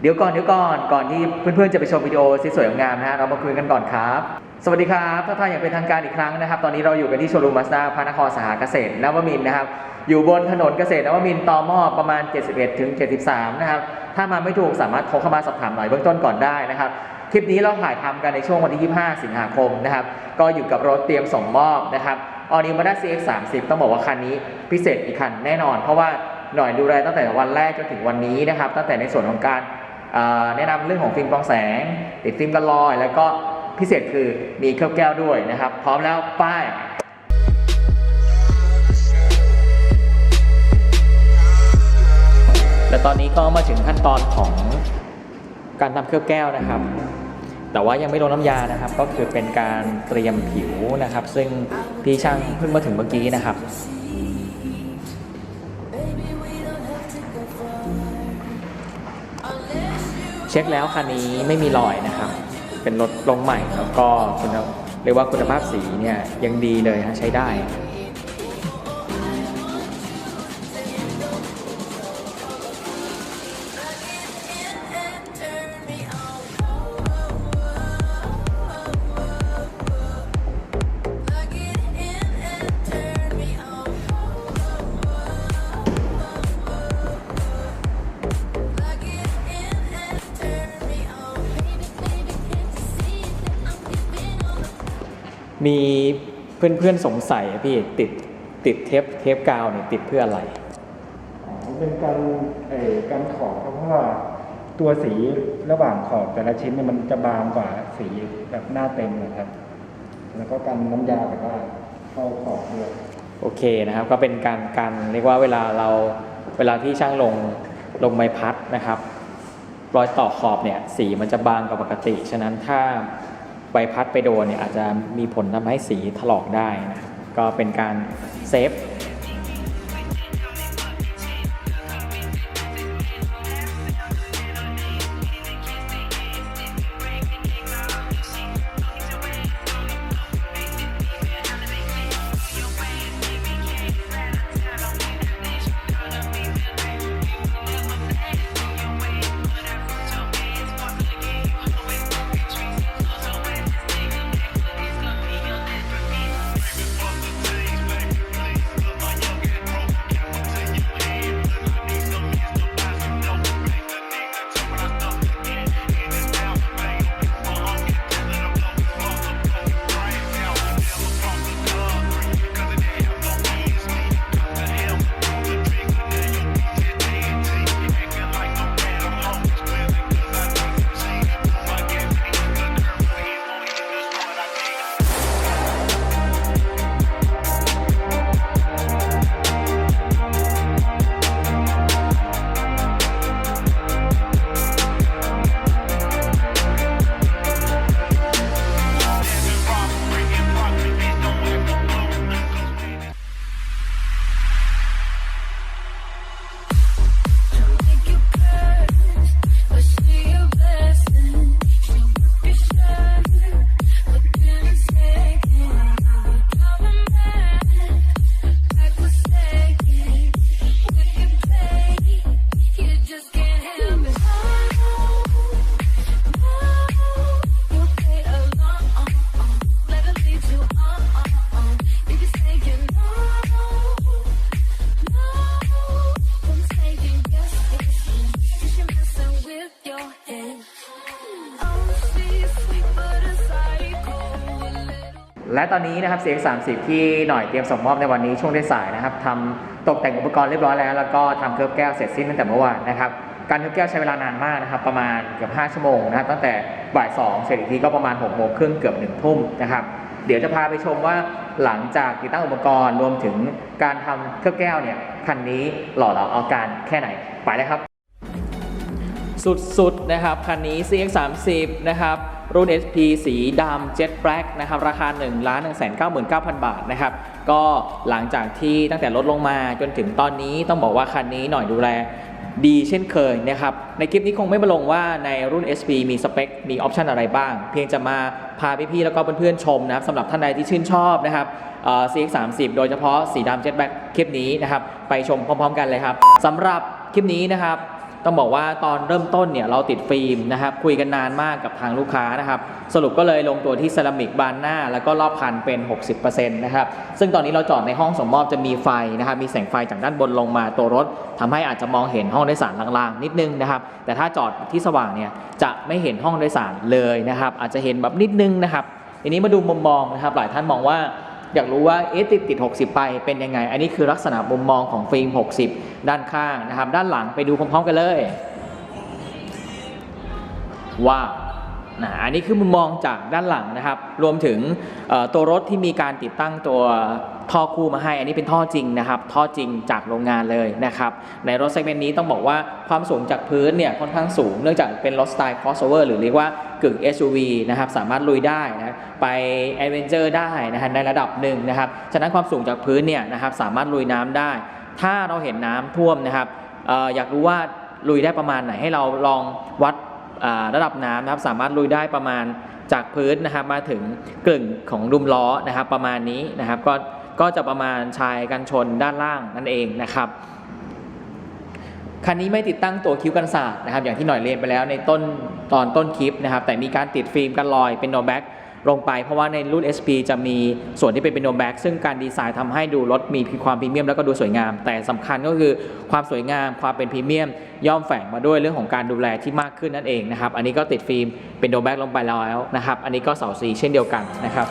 เดี๋ยวก่อนเดี๋ยวก่อนก่อนที่เพื่อนๆจะไปชมวิดีโอสวยๆงามนะฮะเรามาคุยกันก่อนครับ สวัสดีครับทักทายอย่างเป็นทางการอีกครั้งนะครับ ตอนนี้เราอยู่กันที่โชว์รูมาสด้าพระนครสหเกษตรนวมินทร์นะครับ อยู่บนถนนเกษตรนวมินทร์ตอมอประมาณ 71ถึง73 นะครับ ถ้ามาไม่ถูกสามารถโทรเข้ามาสอบถามหน่อยเบื้องต้นก่อนได้นะครับคลิปนี้เราถ่ายทำกันในช่วงวันที่ 25 สิงหาคมนะครับ ก็อยู่กับรถเตรียมส่งมอบนะครับออนิวมาด้า CX 30 ต้องบอกว่าคันนี้พิเศษอีกคันแน่นอน เพราะว่าหน่อยดูแลตั้งแต่วันแรกจนถึงวันนี้นะครับ ตั้งแต่ในส่วนของการเอ่อ แนะนำเรื่องของฟิล์มกรองแสง ติดฟิล์มกันรอย แล้วก็พิเศษคือมีเคลือบแก้วด้วยนะครับ พร้อมแล้วป้ายและตอนนี้ก็มาถึงขั้นตอนของการทำเคลือบแก้วนะครับ แต่ว่ายังไม่ลงน้ำยานะครับ ก็คือเป็นการเตรียมผิวนะครับ ซึ่งพี่ช่างเพิ่งมาถึงเมื่อกี้นะครับ เช็คแล้วคันนี้ไม่มีรอยนะครับ เป็นรถลงใหม่แล้วก็คุณเรียกว่าคุณภาพสีเนี่ยยังดีเลยฮะใช้ได้ มีเพื่อนๆสงสัยอะพี่ติดติดเทปเทปกาวเนี่ยติดเพื่ออะไร อ๋อเป็นการเอ่อการขอบครับเพราะว่าตัวสีระหว่างขอบแต่ละชิ้นเนี่ยมันจะบางกว่าสีแบบหน้าเต็มนะครับ แล้วก็กันน้ำยาแบบว่าเข้าขอบด้วยโอเคนะครับ ก็เป็นการการเรียกว่าเวลาเราเวลาที่ช่างลงลงไม้พัดนะครับ รอยต่อขอบเนี่ยสีมันจะบางกว่าปกติ ฉะนั้นถ้า ใบพัดไปโดนเนี่ยอาจจะมีผลทำให้สีถลอกได้นะก็เป็นการเซฟ และตอนนี้นะครับ CX 30 ที่หน่อยเตรียมส่งมอบในวันนี้ช่วงสายนะครับทำตกแต่งอุปกรณ์เรียบร้อยแล้ว แล้วก็ทำเคลือบแก้วเสร็จสิ้นตั้งแต่เมื่อวานนะครับการเคลือบแก้วใช้เวลานานมากนะครับประมาณเกือบ5ชั่วโมงนะครับตั้งแต่บ่าย2เสร็จอีกทีก็ประมาณ6โมงครึ่งเกือบ1ทุ่มนะครับเดี๋ยวจะพาไปชมว่าหลังจากติดตั้งอุปกรณ์รวมถึงการทำเคลือบแก้วเนี่ยคันนี้หล่อเหลาเอาการแค่ไหนไปเลยครับ สุดๆนะครับคันนี้ CX 30 นะครับ รุ่น SP สีดำ Jet Black นะครับ ราคา 1 1 9 9 0 0 0 บาทนะครับ ก็หลังจากที่ตั้งแต่ลดลงมาจนถึงตอนนี้ต้องบอกว่าคันนี้หน่อยดูแลดีเช่นเคยนะครับ ในคลิปนี้คงไม่มาลงว่าในรุ่น SP มีสเปค มีออปชันอะไรบ้าง เพียงจะมาพาพี่ๆแล้วก็เพื่อนๆชมนะครับสำหรับท่านใดที่ชื่นชอบนะครับ CX 30 โดยเฉพาะสีดำ Jet Black คลิปนี้นะครับ ไปชมพร้อมๆ กันเลยครับสำหรับคลิปนี้นะครับ ต้องบอกว่าตอนเริ่มต้นเนี่ยเราติดฟิล์มนะครับคุยกันนานมากกับทางลูกค้านะครับสรุปก็เลยลงตัวที่เซรามิกบานหน้า แล้วก็รอบคันเป็น 60%นะครับซึ่งตอนนี้เราจอดในห้องส่งมอบจะมีไฟนะครับมีแสงไฟจากด้านบนลงมาตัวรถทำให้อาจจะมองเห็นห้องโดยสารลางๆ นิดนึงนะครับแต่ถ้าจอดที่สว่างเนี่ยจะไม่เห็นห้องโดยสารเลยนะครับอาจจะเห็นแบบนิดนึงนะครับทีนี้มาดูมุมมองนะครับหลายท่านมองว่า อยากรู้ว่าเอ๊ะติดติด 60 ไปเป็นยังไง อันนี้คือลักษณะมุมมองของฟิล์ม 60 ด้านข้างนะครับ ด้านหลังไปดูพร้อมๆกันเลย ว้าว นะอันนี้คือมุมมองจากด้านหลังนะครับ รวมถึงตัวรถที่มีการติดตั้งตัวท่อคู่มาให้ อันนี้เป็นท่อจริงนะครับ ท่อจริงจากโรงงานเลยนะครับ ในรถเซกเมนต์นี้ต้องบอกว่าความสูงจากพื้นเนี่ยค่อนข้างสูง เนื่องจากเป็นรถสไตล์ crossover หรือเรียกว่ากึ่ง SUV นะครับ สามารถลุยได้นะไป Adventure ได้นะฮะในระดับหนึ่งนะครับ ฉะนั้นความสูงจากพื้นเนี่ยนะครับสามารถลุยน้ำได้ ถ้าเราเห็นน้ำท่วมนะครับอออยากรู้ว่าลุยได้ประมาณไหนให้เราลองวัด ระดับน้ำนะครับสามารถลุยได้ประมาณจากพื้นนะครับมาถึงกลึงของดุมล้อนะครับประมาณนี้นะครับก็ก็จะประมาณชายกันชนด้านล่างนั่นเองนะครับคันนี้ไม่ติดตั้งตัวคิ้วกันศาสตร์นะครับอย่างที่หน่อยเรียนไปแล้วในต้นตอนต้นคลิปนะครับแต่มีการติดฟิล์มกันลอยเป็นโนแบ็ก ลงไป เพราะว่าในรุ่น SP จะมีส่วนที่เป็นเป็นโนแบ็กซึ่งการดีไซน์ทำให้ดูรถมีความพรีเมียมแล้วก็ดูสวยงาม แต่สำคัญก็คือความสวยงาม ความเป็นพรีเมียม ย่อมแฝงมาด้วยเรื่องของการดูแลที่มากขึ้นนั่นเองนะครับ อันนี้ก็ติดฟิล์มเป็นโนแบ็กลงไปแล้วนะครับ อันนี้ก็เสาสีเช่นเดียวกันนะครับ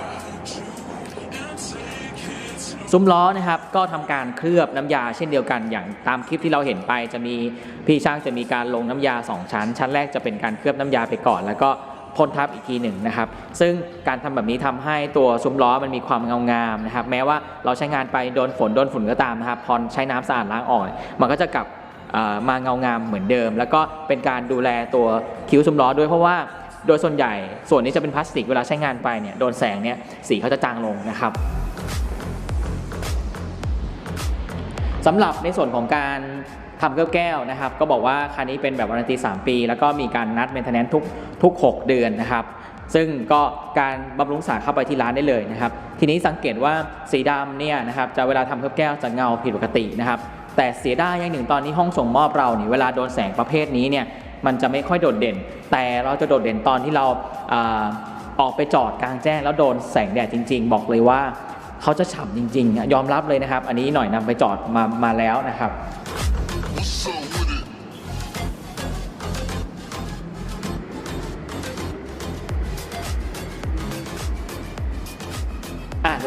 ซุ้มล้อนะครับก็ทำการเคลือบน้ำยาเช่นเดียวกันอย่างตามคลิปที่เราเห็นไปจะมีพี่ช่างจะมีการลงน้ำยา 2 ชั้น ชั้นแรกจะเป็นการเคลือบน้ำยาไปก่อน แล้วก็ พ่นทับอีกทีหนึ่งนะครับ ซึ่งการทำแบบนี้ทำให้ตัวซุ้มล้อมันมีความเงางามนะครับ แม้ว่าเราใช้งานไปโดนฝนโดนฝุ่นก็ตามนะครับ พอใช้น้ำสะอาดล้างออก มันก็จะกลับมาเงางามเหมือนเดิม แล้วก็เป็นการดูแลตัวคิ้วซุ้มล้อด้วยเพราะว่าโดยส่วนใหญ่ส่วนนี้จะเป็นพลาสติกเวลาใช้งานไปเนี่ยโดนแสงเนี่ยสีเขาจะจางลงนะครับสำหรับในส่วนของการ ทำเคลือแก้วนะครับก็บอกว่าคันนี้เป็นแบบวารันตี 3 ปี แล้วก็มีการนัดเมนเทนแนนทุกทุก 6 เดือนนะครับซึ่งก็การบำรุงสารเข้าไปที่ร้านได้เลยนะครับ ทีนี้สังเกตว่าสีดำเนี่ยนะครับจะเวลาทำเคลือบแก้วจะเงาผิดปกตินะครับ แต่เสียดายอย่างหนึ่งตอนนี้ห้องส่งมอบเราเนี่ยเวลาโดนแสงประเภทนี้เนี่ยมันจะไม่ค่อยโดดเด่น แต่เราจะโดดเด่นตอนที่เราอาออกไปจอดกลางแจ้ง แล้วโดนแสงแดดจริง ๆ บอกเลยว่าเขาจะฉ่ำจริง ๆ ยอมรับเลยนะครับ อันนี้หน่อยนำไปจอดมามาแล้วนะครับ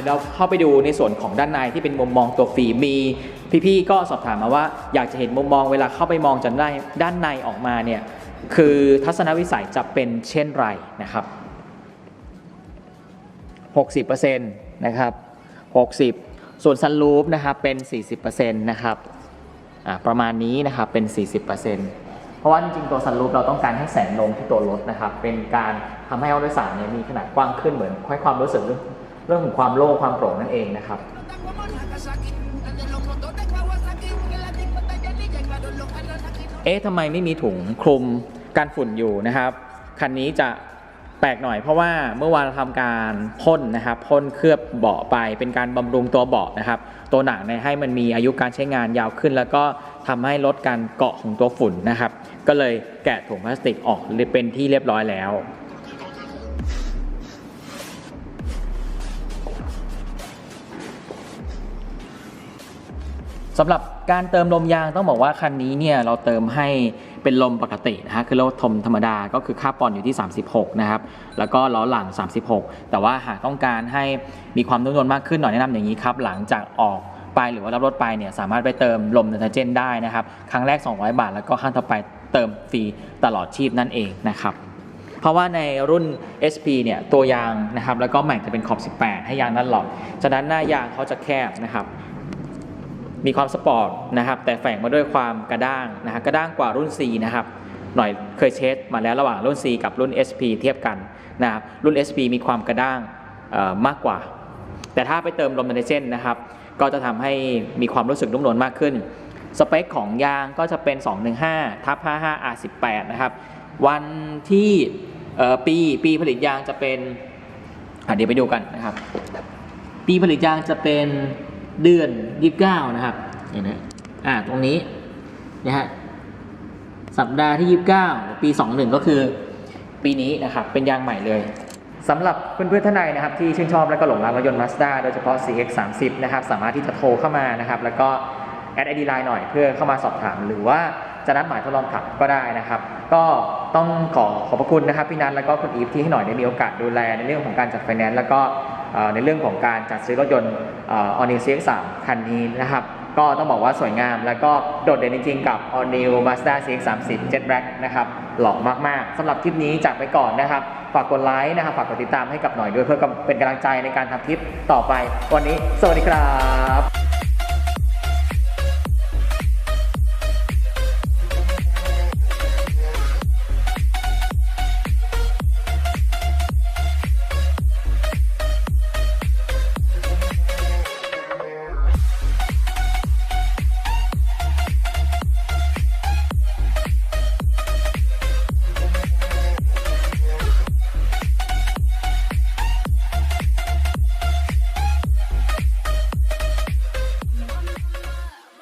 ดี๋ยวเราเข้าไปดูในส่วนของด้านในที่เป็นมุมมองตัวฟิล์มมีพี่ๆก็สอบถามมาว่าอยากจะเห็นมุมมองเวลาเข้าไปมองจากด้านด้านในออกมาเนี่ยคือทัศนวิสัยจะเป็นเช่นไรนะครับ 60%นะครับ 60 ส่วนซันรูฟนะครับเป็น 40%นะครับอะประมาณนี้นะครับเป็น 40%เพราะว่าจริงๆตัวซันรูฟเราต้องการให้แสงลงที่ตัวรถนะครับ เป็นการทำให้ห้โดยสารเนี่ยมีขนาดกว้างขึ้นเหมือนให้ความรู้สึก เรื่องของความโล่งความโปร่งนั่นเองนะครับ เอ๊ะทำไมไม่มีถุงคลุมกันฝุ่นอยู่นะครับ คันนี้จะแปลกหน่อยเพราะว่าเมื่อวานเราทำการพ่นนะครับพ่นเคลือบเบาะไปเป็นการบำรุงตัวเบาะนะครับ ตัวหนังเนี่ยให้มันมีอายุการใช้งานยาวขึ้น แล้วก็ทำให้ลดการเกาะของตัวฝุ่นนะครับ ก็เลยแกะถุงพลาสติกออกเป็นที่เรียบร้อยแล้ว สำหรับการเติมลมยางต้องบอกว่าคันนี้เนี่ยเราเติมให้เป็นลมปกตินะฮะคือเราทมธรรมดาก็คือค่าปอนอยู่ที่ 36 นะครับ แล้วก็ล้อหลัง 36 แต่ว่าหากต้องการให้มีความนุ่มนวลมากขึ้นหน่อยแนะนำอย่างนี้ครับ หลังจากออกไปหรือว่ารับรถไปเนี่ยสามารถไปเติมลมไนโตรเจนได้นะครับ ครั้งแรก 200 บาท แล้วก็ครั้งต่อไปเติมฟรีตลอดชีพนั่นเองนะครับเพราะว่าในรุ่น SP เนี่ยตัวยางนะครับแล้วก็แม็กจะเป็นขอบ 18 ให้ยางด้านหลอกฉะนั้นหน้ายางเขาจะแคบนะครับ มีความสปอร์ตนะครับแต่แฝงมาด้วยความกระด้างนะฮะกระด้างกว่ารุ่น C นะครับหน่อยเคยเช็คมาแล้วระหว่างรุ่น C กับรุ่น SP เทียบกันนะครับรุ่น SP มีความกระด้างมากกว่า แต่ถ้าไปเติมลมไนโตรเจนนะครับก็จะทำให้มีความรู้สึกนุ่มนวลมากขึ้น สเปคของยางก็จะเป็น 215ทับ55 R18 นะครับวันที่ปีปีผลิตยางจะเป็นเดี๋ยวไปดูกันนะครับ ปีผลิตยางจะเป็น เดือน29นะครับเห็นไหมอ่าตรงนี้นะฮะสัปดาห์ที่ 29 ปี 21 ก็คือ ปีนี้นะครับ เป็นยางใหม่เลยสำหรับเพื่อนๆท่านใดนะครับ ที่ชื่นชอบและก็หลงรักรถยนต์ Mazda โดยเฉพาะ CX 3 0 นะครับ สามารถที่จะโทรเข้ามานะครับ แล้วก็แอดไอดีไลน์หน่อยเพื่อเข้ามาสอบถาม หรือว่าจะนัดหมายทดลองขับก็ได้นะครับ ก็ต้องขอขอบพระคุณนะครับพี่นัทแล้วก็คุณอีฟที่ให้หน่อยได้มีโอกาสดูแลในเรื่องของการจัดไฟแนนซ์แล้วก็เอ่อ ในเรื่องของการจัดซื้อรถยนต์ออนิว CX 3คันนี้นะครับก็ต้องบอกว่าสวยงามแล้วก็โดดเด่นจริงๆกับ All New Mazda CX-30 Jet Black นะครับหล่อมากๆสำหรับคลิปนี้จากไปก่อนนะครับ ฝากกดไลค์นะครับ ฝากกดติดตามให้กับหน่อยด้วยเพื่อเป็นกำลังใจในการทำคลิปต่อไป วันนี้ สวัสดีครับ